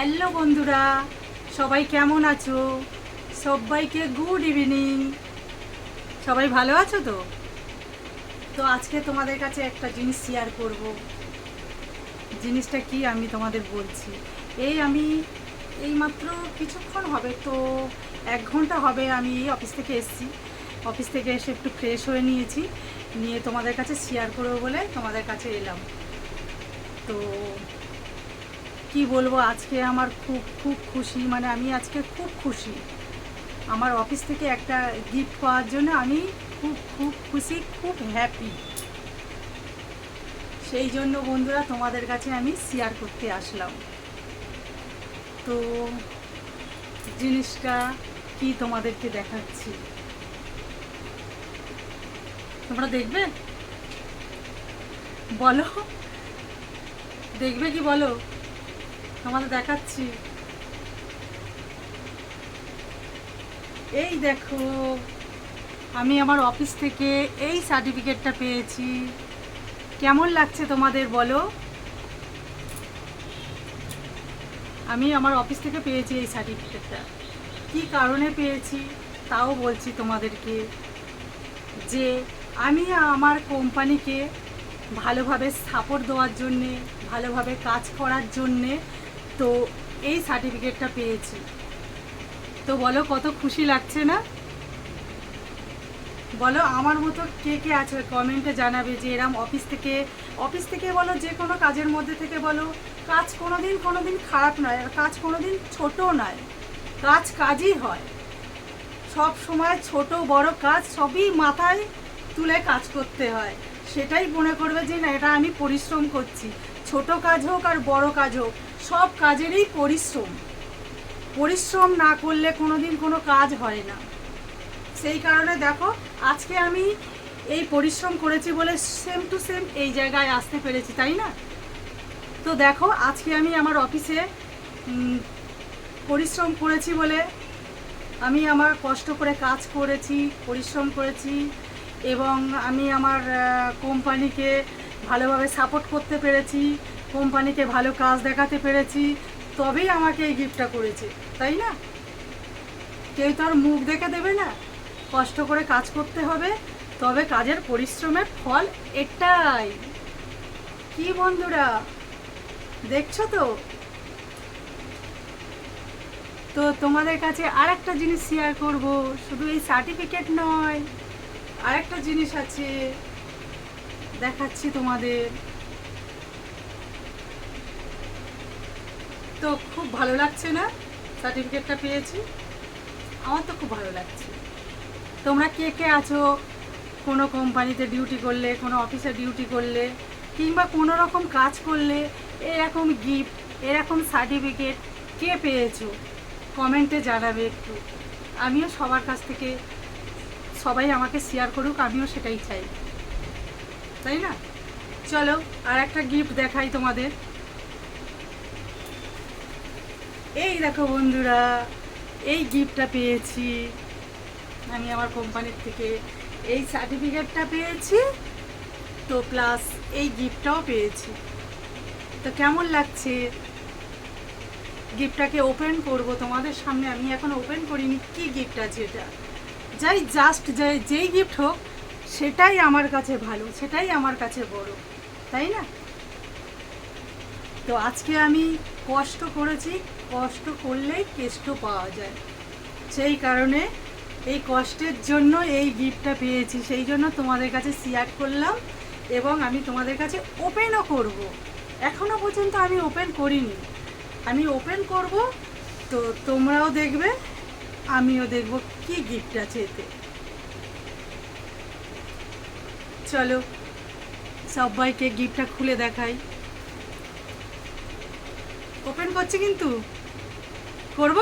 Hello বন্ধুরা, সবাই কেমন আছো? সবাইকে গুড ইভিনিং সবাই ভালো আছো তো? তো আজকে তোমাদের কাছে একটা জিনিস শেয়ার করব। জিনিসটা কি আমি তোমাদের বলছি। এই আমি এইমাত্র কিছুক্ষণ হবে তো, এক ঘণ্টা হবে আমি অফিস থেকে এসেছি। অফিস থেকে এসে একটু ফ্রেশ হয়ে নিয়েছি। নিয়ে তোমাদের কাছে শেয়ার করব বলে তোমাদের কাছে এলাম। তো কি বলব, আজকে আমার খুব খুব খুশি। মানে আমি আজকে খুব খুশি। আমার অফিস থেকে একটা গিফট পাওয়ার জন্য আমি খুব খুব খুশি, খুব হ্যাপি সেই জন্য বন্ধুরা, তোমাদের কাছে আমি শেয়ার করতে আসলাম। তো জিনিসটা কি তোমাদেরকে দেখাচ্ছি? তোমরা দেখবে? বলো। দেখবে কি বলো? তোমাদের দেখাচ্ছি। এই দেখো, আমি আমার অফিস থেকে এই সার্টিফিকেটটা পেয়েছি। কেমন লাগছে তোমাদের বলো? আমি আমার অফিস থেকে পেয়েছি এই সার্টিফিকেটটা। কি কারণে পেয়েছি তাও বলছি তোমাদেরকে যে আমি আমার কোম্পানিকে ভালোভাবে সাপোর্ট দেওয়ার জন্যে, ভালোভাবে কাজ করার জন্যে তো এই সার্টিফিকেটটা পেয়েছি। তো বলো, কত খুশি লাগছে না? বলো, আমার মতো কে কে আছে? কমেন্টে জানাবে যে এরম অফিস থেকে অফিস থেকে বলো, যে কোনো কাজের মধ্যে থেকে বলো, কাজ কোনো দিন কোনো দিন খারাপ নয় আর কাজ কোনো দিন ছোটো নয়, কাজ কাজই হয়। সব সময় ছোট, বড় কাজ সবই মাথায় তুলে কাজ করতে হয়। সেটাই মনে করবে যে না, এটা আমি পরিশ্রম করছি। ছোট কাজ হোক আর বড় কাজ হোক সব কাজেরই পরিশ্রম। পরিশ্রম না করলে কোনো দিন কোনো কাজ হয় না। সেই কারণে দেখো, আজকে আমি এই পরিশ্রম করেছি বলে সেম টু সেম এই জায়গায় আসতে পেরেছি, তাই না? তো দেখো, আজকে আমি আমার অফিসে পরিশ্রম করেছি বলে আমি আমার কষ্ট করে কাজ করেছি, পরিশ্রম করেছি এবং আমি আমার কোম্পানিকে ভালোভাবে সাপোর্ট করতে পেরেছি। কোম্পানিকে ভালো কাজ দেখাতে পেরেছি, তবেই আমাকে এই গিফটটা করেছে, তাই না? কেউ তো আর মুখ দেখে দেবে না। কষ্ট করে কাজ করতে হবে, তবে কাজের পরিশ্রমের ফল এটাই। কি বন্ধুরা, দেখছ তো? তো তোমাদের কাছে আর একটা জিনিস শেয়ার করব, শুধু এই সার্টিফিকেট নয়, আরেকটা জিনিস আছে, দেখাচ্ছি তোমাদের। তো খুব ভালো লাগছে না? সার্টিফিকেটটা পেয়েছি। আমার তো খুব ভালো লাগছে। তোমরা কে কে আছো? কোনো কোম্পানিতে ডিউটি করলে, কোনো অফিসে ডিউটি করলে, কিংবা কোনো রকম কাজ করলে, এরকম গিফট এরকম সার্টিফিকেট কে পেয়েছ? কমেন্টে জানাবে একটু। আমিও সবার কাছ থেকে সবাই আমাকে শেয়ার করুক, আমিও সেটাই চাই। তাই না? চলো আর একটা গিফট দেখাই তোমাদের। এই দেখো বন্ধুরা, এই গিফটটা পেয়েছি। আমি আমার কোম্পানির থেকে এই সার্টিফিকেটটা পেয়েছি, তো প্লাস এই গিফটটাও পেয়েছি। তো কেমন লাগছে? গিফটটাকে ওপেন করব তোমাদের সামনে, আমি এখন ওপেন করিনি। কি গিফট আছে এটা? যাই জাস্ট যাই, যেই গিফট হোক, সেটাই আমার কাছে ভালো, সেটাই আমার কাছে বড়, তাই না? তো আজকে আমি কষ্ট করেছি, কষ্ট করলেই কেষ্ট পাওয়া যায়। সেই কারণে এই কষ্টের জন্য এই গিফটটা পেয়েছি। সেই জন্য তোমাদের কাছে শেয়ার করলাম এবং আমি তোমাদের কাছে ওপেনও করব। এখনও পর্যন্ত আমি ওপেন করিনি। আমি ওপেন করব, তো তোমরাও দেখবে, আমিও দেখব কি গিফট আছে এতে। চলো, সবাইকে গিফটটা খুলে দেখাই। ওপেন করছি কিন্তু। করব?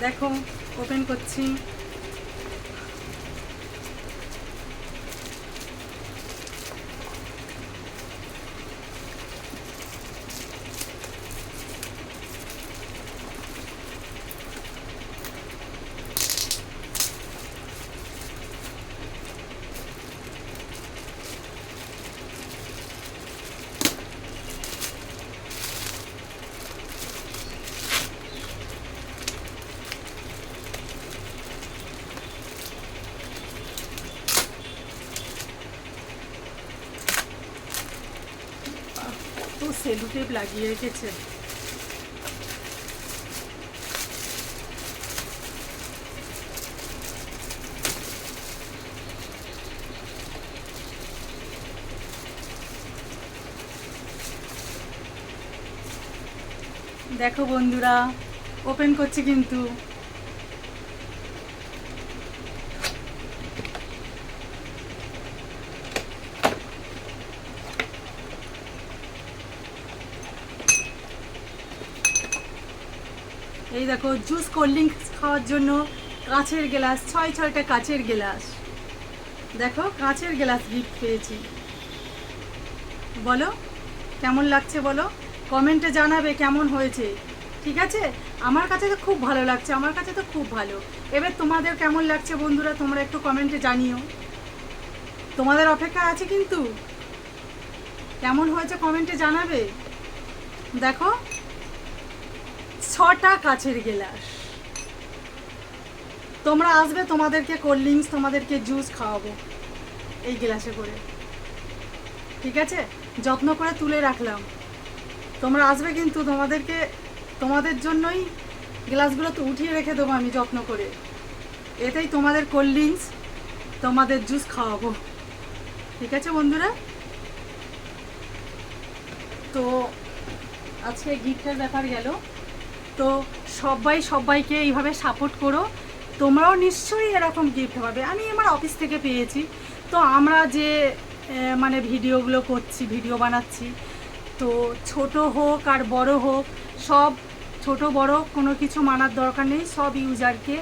দেখো ওপেন করছি। সেলু টেপ লাগিয়ে রেখেছে। দেখো বন্ধুরা ওপেন করছে কিন্তু। এই দেখো জুস কোল্ড ড্রিঙ্কস খাওয়ার জন্য কাঁচের গ্লাস, ছয়, ছয়টা কাঁচের গ্লাস। দেখো, কাঁচের গ্লাস গিফট পেয়েছি। বলো, কেমন লাগছে বলো? কমেন্টে জানাবে কেমন হয়েছে। ঠিক আছে? আমার কাছে তো খুব ভালো লাগছে, আমার কাছে তো খুব ভালো। এবার তোমাদের কেমন লাগছে বন্ধুরা, তোমরা একটু কমেন্টে জানিও। তোমাদের অপেক্ষা আছে কিন্তু। কেমন হয়েছে কমেন্টে জানাবে। দেখো ছটা কাছের গেলাস। তোমরা আসবে, তোমাদেরকে কোল্ড ড্রিঙ্কস তোমাদেরকে জুস খাওয়াবো এই গ্লাসে করে। ঠিক আছে? যত্ন করে তুলে রাখলাম। তোমরা আসবে কিন্তু তোমাদেরকে, তোমাদের জন্যই গ্লাসগুলো তো উঠিয়ে রেখে দেবো আমি যত্ন করে। এতেই তোমাদের কোল্ড ড্রিঙ্কস তোমাদের জুস খাওয়াবো। ঠিক আছে বন্ধুরা? তো আজকে গিফটের ব্যাপার গেল। তো সবাই সবাইকে এইভাবে সাপোর্ট করো। তোমরাও নিশ্চয়ই এরকম গিফট পাবে। আমি আমার অফিস থেকে পেয়েছি। তো আমরা যে মানে ভিডিওগুলো করছি, ভিডিও বানাচ্ছি, তো ছোট হোক আর বড় হোক, সব ছোট বড় কোনো কিছু মানার দরকার নেই। সব ইউজারকে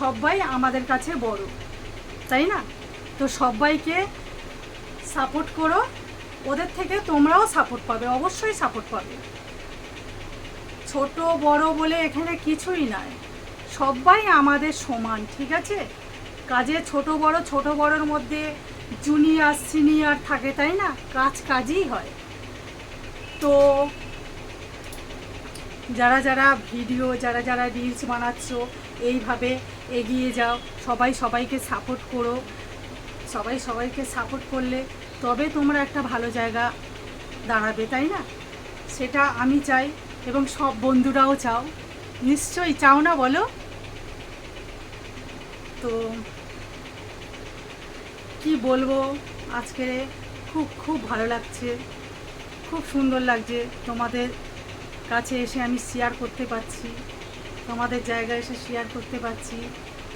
সবাই আমাদের কাছে বড়। তাই না? তো সবাইকে সাপোর্ট করো। ওদের থেকে তোমরাও সাপোর্ট পাবে, অবশ্যই সাপোর্ট পাবে। ছোট, বড় বলে এখানে কিছুই নাই। সবাই আমাদের সমান, ঠিক আছে? কাজে ছোট, বড়, ছোট, বড়র মধ্যে জুনিয়র সিনিয়র থাকে, তাই না? কাজ কাজই হয়। তো যারা যারা ভিডিও, যারা যারা রিলস বানাচ্ছ, এইভাবে এগিয়ে যাও। সবাই সবাইকে সাপোর্ট করো। সবাই সবাইকে সাপোর্ট করলে তবে তোমরা একটা ভালো জায়গা দাঁড়াবে, তাই না? সেটা আমি চাই। এবং সব বন্ধুরাও চাও। নিশ্চয়ই চাও না বলো? তো কি বলব, আজকে খুব খুব ভালো লাগছে। খুব সুন্দর লাগছে। তোমাদের কাছে এসে আমি শেয়ার করতে পারছি। তোমাদের জায়গায় এসে শেয়ার করতে পারছি।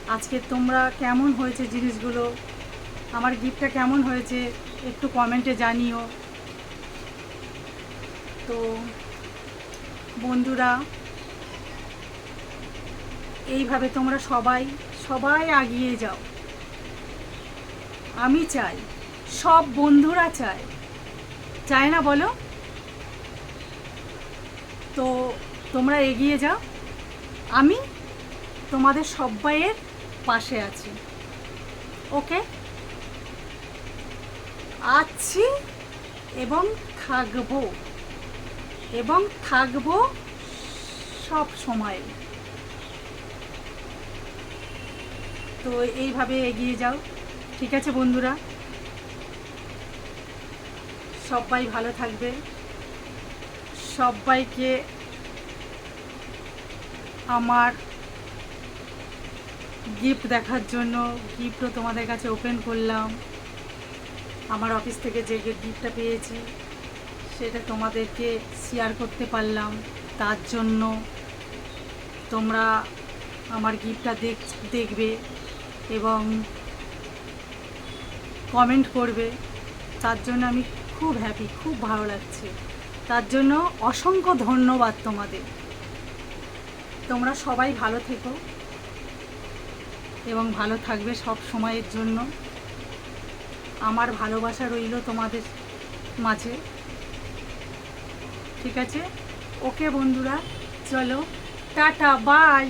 আজকে তোমরা কেমন হয়েছে জিনিসগুলো? আমার গিফটটা কেমন হয়েছে? একটু কমেন্টে জানিও। তো বন্ধুরা, এইভাবে তোমরা সবাই সবাই আগিয়ে যাও। আমি চাই, সব বন্ধুরা চায়। চায় না বলো? তো তোমরা এগিয়ে যাও। আমি তোমাদের সবাইয়ের পাশে আছি। ওকে? আছি এবং থাকব। এবং থাকব সব সময়। তো এইভাবে এগিয়ে যাও। ঠিক আছে বন্ধুরা? সবাই ভালো থাকবে। সবাইকে আমার গিফট দেখার জন্য গিফটও তোমাদের কাছে ওপেন করলাম। আমার অফিস থেকে যে গিফটটা পেয়েছি। সেটা তোমাদেরকে শেয়ার করতে পারলাম। তার জন্য তোমরা আমার গিফটটা দেখ দেখবে এবং কমেন্ট করবে। তার জন্য আমি খুব হ্যাপি খুব ভালো লাগছে। তার জন্য অসংখ্য ধন্যবাদ তোমাদের। তোমরা সবাই ভালো থেকো এবং ভালো থাকবে সব সময়ের জন্য। আমার ভালোবাসা রইল তোমাদের মাঝে। ঠিক আছে? ওকে বন্ধুরা চলো টাটা বাই